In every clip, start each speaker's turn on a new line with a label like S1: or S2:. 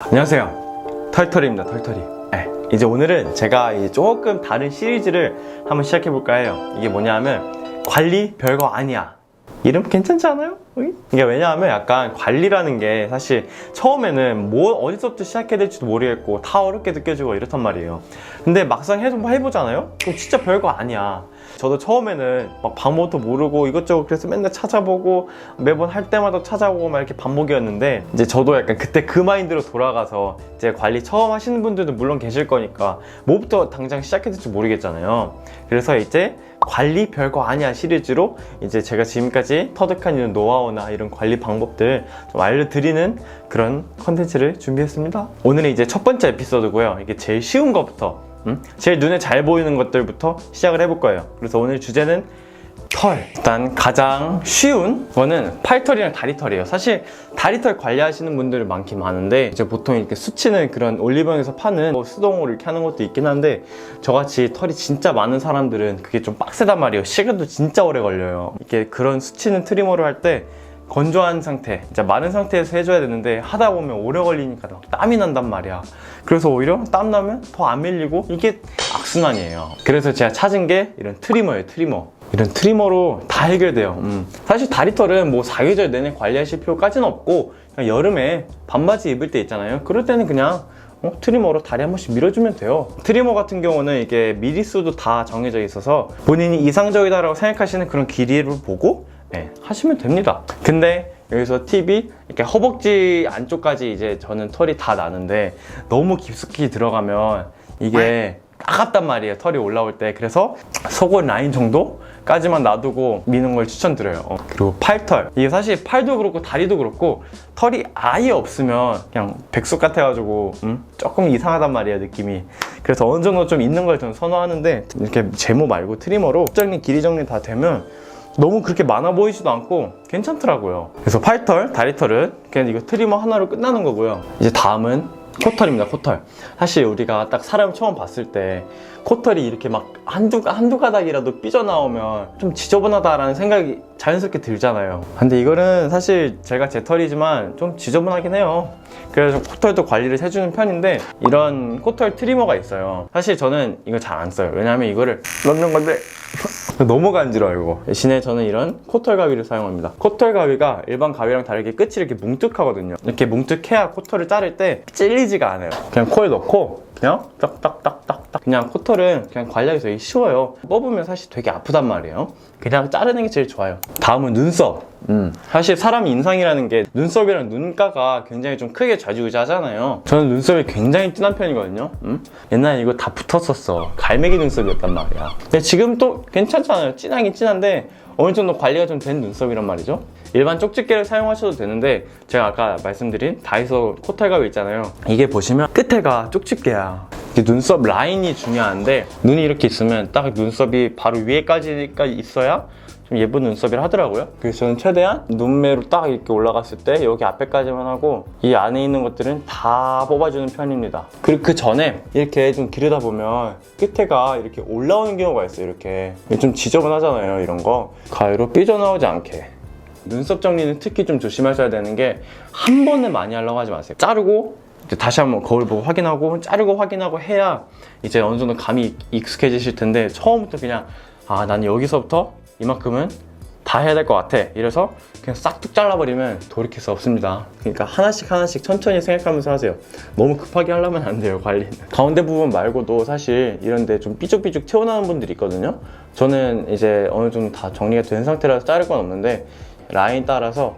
S1: 안녕하세요. 털털입니다. 털털이. 네, 이제 오늘은 제가 조금 다른 시리즈를 한번 시작해 볼까 해요. 이게 뭐냐면 관리 별거 아니야. 이름 괜찮지 않아요? 이게 왜냐하면 약간 관리라는 게 사실 처음에는 뭐 어디서부터 시작해야 될지도 모르겠고 다 어렵게 느껴지고 이렇단 말이에요. 근데 막상 해좀 해보잖아요? 진짜 별거 아니야. 저도 처음에는 막 방법도 모르고 이것저것 그래서 맨날 찾아보고 매번 할 때마다 찾아보고 막 이렇게 반복이었는데 이제 저도 약간 그때 그 마인드로 돌아가서 이제 관리 처음 하시는 분들도 물론 계실 거니까 뭐부터 당장 시작해야 될지 모르겠잖아요. 그래서 이제 관리 별거 아니야 시리즈로 이제 제가 지금까지 터득한 이런 노하우나 이런 관리 방법들 좀 알려드리는 그런 컨텐츠를 준비했습니다. 오늘은 이제 첫 번째 에피소드고요. 이게 제일 쉬운 것부터 음? 제일 눈에 잘 보이는 것들부터 시작을 해볼 거예요. 그래서 오늘 주제는 털. 일단 가장 쉬운 거는 팔털이랑 다리털이에요. 사실 다리털 관리하시는 분들이 많긴 많은데 이제 보통 이렇게 수치는 그런 올리브영에서 파는 뭐 수동으로 이렇게 하는 것도 있긴 한데 저같이 털이 진짜 많은 사람들은 그게 좀 빡세단 말이에요. 시간도 진짜 오래 걸려요. 이렇게 그런 수치는 트리머를 할때 건조한 상태, 진짜 마른 상태에서 해줘야 되는데 하다 보면 오래 걸리니까 막 땀이 난단 말이야. 그래서 오히려 땀 나면 더 안 밀리고 이게 악순환이에요. 그래서 제가 찾은 게 이런 트리머예요, 트리머. 이런 트리머로 다 해결돼요. 음. 사실 다리털은 뭐 사계절 내내 관리하실 필요까지는 없고 여름에 반바지 입을 때 있잖아요. 그럴 때는 그냥 어, 트리머로 다리 한 번씩 밀어주면 돼요. 트리머 같은 경우는 이게 미리수도 다 정해져 있어서 본인이 이상적이다라고 생각하시는 그런 길이를 보고 네, 하시면 됩니다. 근데 여기서 팁이 이렇게 허벅지 안쪽까지 이제 저는 털이 다 나는데 너무 깊숙이 들어가면 이게 아깝단 말이에요. 털이 올라올 때. 그래서 속옷 라인 정도까지만 놔두고 미는 걸 추천드려요. 어, 그리고 팔털. 이게 사실 팔도 그렇고 다리도 그렇고 털이 아예 없으면 그냥 백숙 같아가지고 음? 조금 이상하단 말이에요. 느낌이. 그래서 어느 정도 좀 있는 걸 저는 선호하는데 이렇게 제모 말고 트리머로 적인 길이 정리 다 되면 너무 그렇게 많아 보이지도 않고 괜찮더라고요. 그래서 팔털, 다리털은 그냥 이거 트리머 하나로 끝나는 거고요. 이제 다음은 코털입니다, 코털. 사실 우리가 딱 사람 처음 봤을 때 코털이 이렇게 막 한두, 한두 가닥이라도 삐져나오면 좀 지저분하다라는 생각이 자연스럽게 들잖아요. 근데 이거는 사실 제가 제 털이지만 좀 지저분하긴 해요. 그래서 코털도 관리를 해주는 편인데 이런 코털 트리머가 있어요. 사실 저는 이거 잘 안 써요. 왜냐하면 이거를 넣는 건데 너무 간지러워요 이거 대신에 저는 이런 코털 가위를 사용합니다 코털 가위가 일반 가위랑 다르게 끝이 이렇게 뭉툭하거든요 이렇게 뭉툭해야 코털을 자를 때 찔리지가 않아요 그냥 코에 넣고 그냥 딱딱딱딱 딱 그냥 코털은 그냥 관리하기 되게 쉬워요. 뽑으면 사실 되게 아프단 말이에요. 그냥 자르는 게 제일 좋아요. 다음은 눈썹. 음. 사실 사람 인상이라는 게 눈썹이랑 눈가가 굉장히 좀 크게 좌지우지하잖아요. 저는 눈썹이 굉장히 진한 편이거든요. 음? 옛날에 이거 다 붙었었어. 갈매기 눈썹이었단 말이야. 근데 지금 또 괜찮잖아요. 진하긴 진한데 어느 정도 관리가 좀 된 눈썹이란 말이죠. 일반 쪽집게를 사용하셔도 되는데 제가 아까 말씀드린 다이소 코털 가위 있잖아요. 이게 보시면 끝에가 쪽집게야 눈썹 라인이 중요한데 눈이 이렇게 있으면 딱 눈썹이 바로 위에까지가 있어야 좀 예쁜 눈썹이라 하더라고요. 그래서 저는 최대한 눈매로 딱 이렇게 올라갔을 때 여기 앞에까지만 하고 이 안에 있는 것들은 다 뽑아주는 편입니다. 그리고 그 전에 이렇게 좀 기르다 보면 끝에가 이렇게 올라오는 경우가 있어요. 이렇게 좀 지저분하잖아요. 이런 거 가위로 삐져나오지 않게. 눈썹 정리는 특히 좀 조심하셔야 되는 게 한 번에 많이 하려고 하지 마세요. 자르고 다시 한번 거울 보고 확인하고 자르고 확인하고 해야 이제 어느 정도 감이 익숙해지실 텐데 처음부터 그냥 아 난 여기서부터 이만큼은 다 해야 될 것 같아. 이래서 그냥 싹둑 잘라버리면 돌이킬 수 없습니다. 그러니까 하나씩 하나씩 천천히 생각하면서 하세요. 너무 급하게 하려면 안 돼요 관리는. 가운데 부분 말고도 사실 이런데 좀 삐죽삐죽 튀어나오는 분들이 있거든요. 저는 이제 어느 정도 다 정리가 된 상태라서 자를 건 없는데 라인 따라서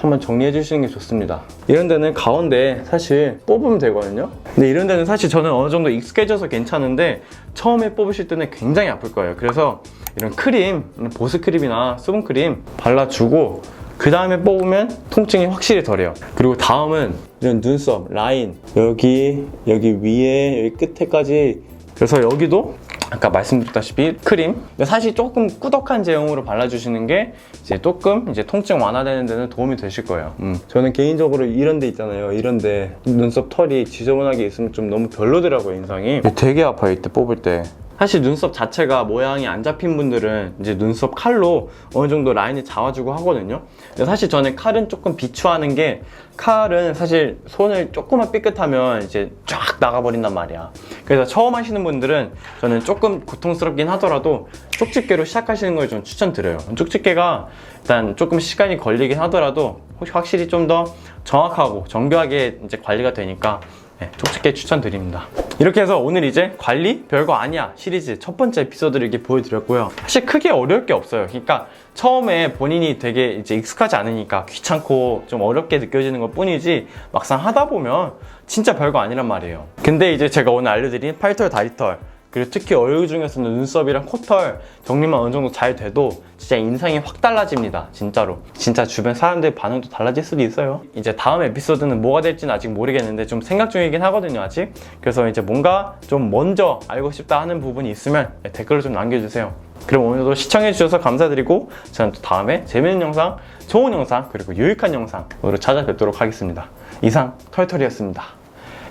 S1: 한번 정리해 주시는 게 좋습니다. 이런 데는 가운데 사실 뽑으면 되거든요. 근데 이런 데는 사실 저는 어느 정도 익숙해져서 괜찮은데 처음에 뽑으실 때는 굉장히 아플 거예요. 그래서 이런 크림, 보습 크림이나 수분 크림 발라주고 그 다음에 뽑으면 통증이 확실히 덜해요. 그리고 다음은 이런 눈썹 라인 여기 여기 위에 여기 끝에까지 그래서 여기도 아까 말씀드렸다시피 크림. 근데 사실 조금 꾸덕한 제형으로 발라주시는 게 이제 조금 이제 통증 완화되는 데는 도움이 되실 거예요. 음. 저는 개인적으로 이런 데 있잖아요. 이런 데 눈썹 털이 지저분하게 있으면 좀 너무 별로더라고요 인상이. 되게 아파요 이때 뽑을 때 사실 눈썹 자체가 모양이 안 잡힌 분들은 이제 눈썹 칼로 어느 정도 라인을 잡아주고 하거든요. 사실 저는 칼은 조금 비추하는 게 칼은 사실 손을 조금만 삐끗하면 이제 쫙 나가버린단 말이야. 그래서 처음 하시는 분들은 저는 조금 고통스럽긴 하더라도 쪽집게로 시작하시는 걸 좀 추천드려요. 쪽집게가 일단 조금 시간이 걸리긴 하더라도 확실히 좀 더 정확하고 정교하게 이제 관리가 되니까 네, 쪽집게 추천드립니다. 이렇게 해서 오늘 이제 관리 별거 아니야 시리즈 첫 번째 에피소드를 이렇게 보여드렸고요. 사실 크게 어려울 게 없어요. 그러니까 처음에 본인이 되게 이제 익숙하지 않으니까 귀찮고 좀 어렵게 느껴지는 것 뿐이지 막상 하다 보면 진짜 별거 아니란 말이에요. 근데 이제 제가 오늘 알려드린 팔털, 다리털 그리고 특히 얼굴 중에서는 눈썹이랑 코털 정리만 어느 정도 잘 돼도 진짜 인상이 확 달라집니다. 진짜로. 진짜 주변 사람들 반응도 달라질 수도 있어요. 이제 다음 에피소드는 뭐가 될지는 아직 모르겠는데 좀 생각 중이긴 하거든요, 아직. 그래서 이제 뭔가 좀 먼저 알고 싶다 하는 부분이 있으면 댓글을 좀 남겨주세요. 그럼 오늘도 시청해주셔서 감사드리고 저는 또 다음에 재밌는 영상, 좋은 영상, 그리고 유익한 영상으로 찾아뵙도록 하겠습니다. 이상 털털이었습니다.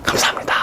S1: 감사합니다.